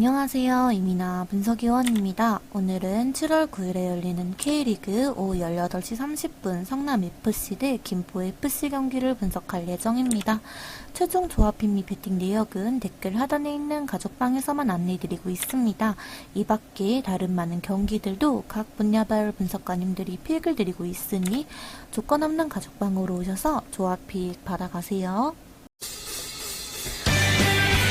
안녕하세요. 이민아 분석위원입니다. 오늘은 7월 9일에 열리는 K리그 오후 18시 30분 성남FC 대 김포FC 경기를 분석할 예정입니다. 최종 조합핀 및 배팅 내역은 댓글 하단에 있는 가족방에서만 안내드리고 있습니다. 이 밖에 다른 많은 경기들도 각 분야별 분석가님들이 픽을 드리고 있으니 조건 없는 가족방으로 오셔서 조합픽 받아가세요.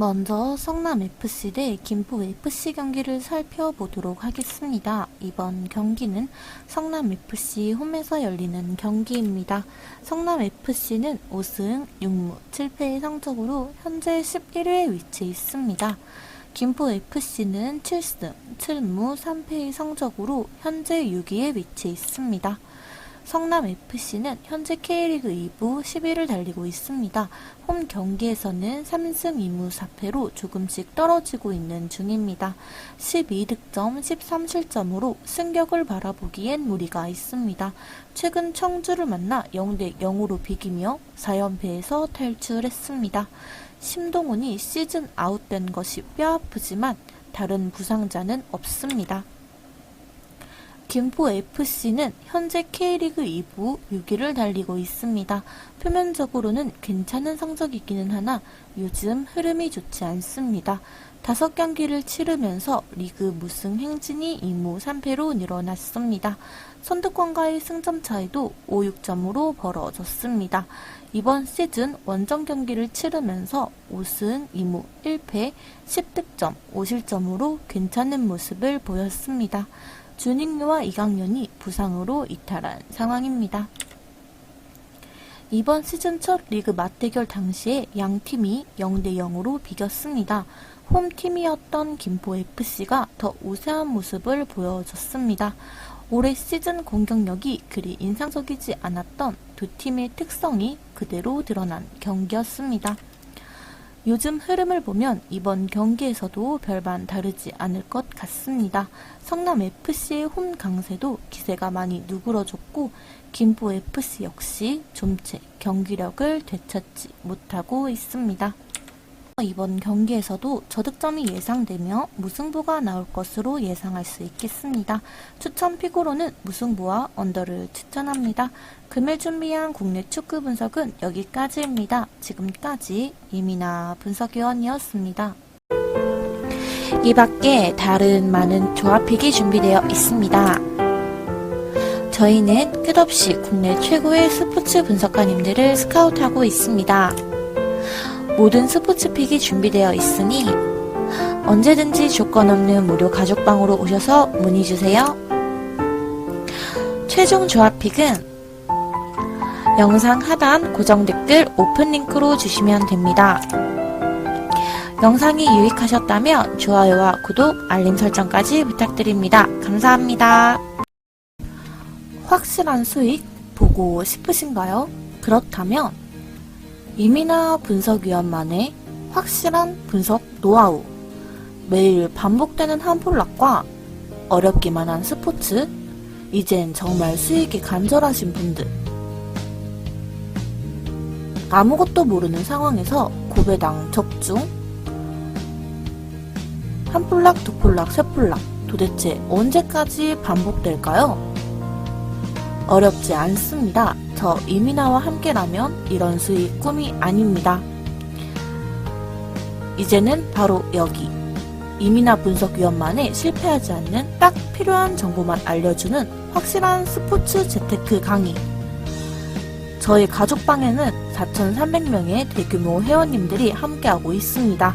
먼저 성남FC 대 김포FC 경기를 살펴보도록 하겠습니다. 이번 경기는 성남FC 홈에서 열리는 경기입니다. 성남FC는 5승 6무 7패의 성적으로 현재 11위에 위치해 있습니다. 김포FC는 7승 7무 3패의 성적으로 현재 6위에 위치해 있습니다. 성남FC는 현재 K리그 2부 10위를 달리고 있습니다. 홈 경기에서는 3승 2무 4패로 조금씩 떨어지고 있는 중입니다. 12득점 13실점으로 승격을 바라보기엔 무리가 있습니다. 최근 청주를 만나 0대 0으로 비기며 4연패에서 탈출했습니다. 심동훈이 시즌 아웃된 것이 뼈아프지만 다른 부상자는 없습니다. 김포 FC는 현재 K리그 2부 6위를 달리고 있습니다. 표면적으로는 괜찮은 성적이기는 하나 요즘 흐름이 좋지 않습니다. 다섯 경기를 치르면서 리그 무승 행진이 2무 3패로 늘어났습니다. 선두권과의 승점 차이도 5, 6점으로 벌어졌습니다. 이번 시즌 원정 경기를 치르면서 5승 2무 1패 10득점 5실점으로 괜찮은 모습을 보였습니다. 준익류와 이강윤이 부상으로 이탈한 상황입니다. 이번 시즌 첫 리그 맞대결 당시에 양 팀이 0대 0으로 비겼습니다. 홈팀이었던 김포FC가 더 우세한 모습을 보여줬습니다. 올해 시즌 공격력이 그리 인상적이지 않았던 두 팀의 특성이 그대로 드러난 경기였습니다. 요즘 흐름을 보면 이번 경기에서도 별반 다르지 않을 것 같습니다. 성남 FC의 홈 강세도 기세가 많이 누그러졌고 김포 FC 역시 좀채 경기력을 되찾지 못하고 있습니다. 이번 경기에서도 저득점이 예상되며 무승부가 나올 것으로 예상할 수 있겠습니다. 추천 픽으로는 무승부와 언더를 추천합니다. 금일 준비한 국내 축구 분석은 여기까지입니다. 지금까지 이민아 분석위원이었습니다. 이 밖에 다른 많은 조합픽이 준비되어 있습니다. 저희는 끝없이 국내 최고의 스포츠 분석가님들을 스카우트하고 있습니다. 모든 스포츠 픽이 준비되어 있으니 언제든지 조건 없는 무료 가족방으로 오셔서 문의 주세요. 최종 조합픽은 영상 하단 고정 댓글 오픈 링크로 주시면 됩니다. 영상이 유익하셨다면 좋아요와 구독, 알림 설정까지 부탁드립니다. 감사합니다. 확실한 수익 보고 싶으신가요? 그렇다면 이민아 분석위원만의 확실한 분석 노하우, 매일 반복되는 한 폴락과 어렵기만 한 스포츠, 이젠 정말 수익이 간절하신 분들, 아무것도 모르는 상황에서 고배당 적중, 한 폴락, 두 폴락, 세 폴락, 도대체 언제까지 반복될까요? 어렵지 않습니다. 저 이민아와 함께라면 이런 수익 꿈이 아닙니다. 이제는 바로 여기 이민아 분석위원만의 실패하지 않는 딱 필요한 정보만 알려주는 확실한 스포츠 재테크 강의. 저희 가족방에는 4,300명의 대규모 회원님들이 함께하고 있습니다.